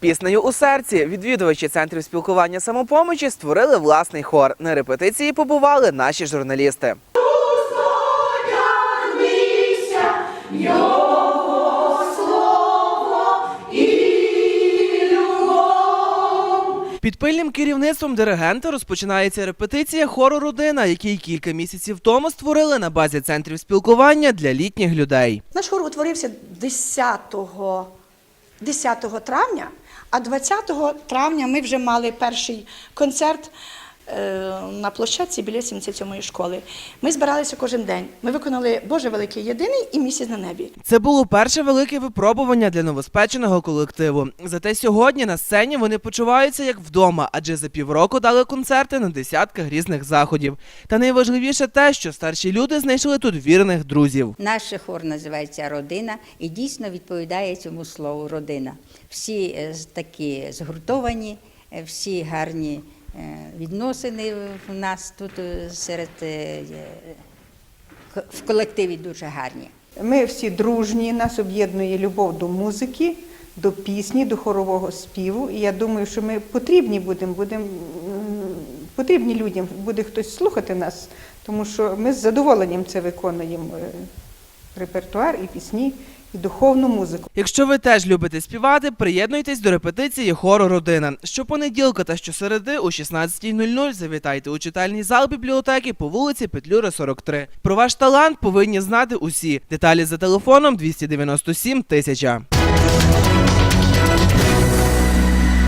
піснею у серці відвідувачі центрів спілкування самопомочі створили власний хор. На репетиції побували наші журналісти. Під пильним керівництвом диригента розпочинається репетиція хору Родина, який кілька місяців тому створили на базі центрів спілкування для літніх людей. Наш хор утворився 10, 10 травня, а 20 травня ми вже мали перший концерт на площадці біля 77-ї школи. Ми збиралися кожен день. Ми виконали Боже великий єдиний і місяць на небі. Це було перше велике випробування для новоспеченого колективу. Зате сьогодні на сцені вони почуваються як вдома, адже за півроку дали концерти на десятках різних заходів. Та найважливіше те, що старші люди знайшли тут вірних друзів. Наш хор називається Родина і дійсно відповідає цьому слову родина. Всі е, такі згуртовані, е, всі гарні е, відносини в нас тут е, серед е, в колективі дуже гарні. Ми всі дружні, нас об'єднує любов до музики, до пісні, до хорового співу. І я думаю, що ми потрібні будемо, будемо потрібні людям, буде хтось слухати нас, тому що ми з задоволенням це виконуємо е, репертуар і пісні, і духовну музику. Якщо ви теж любите співати, приєднуйтесь до репетиції хору Родина. Щопонеділка та щосереди о 16.00 завітайте у читальний зал бібліотеки по вулиці Петлюра, 43. Про ваш талант повинні знати усі. Деталі за телефоном 297 тисяча.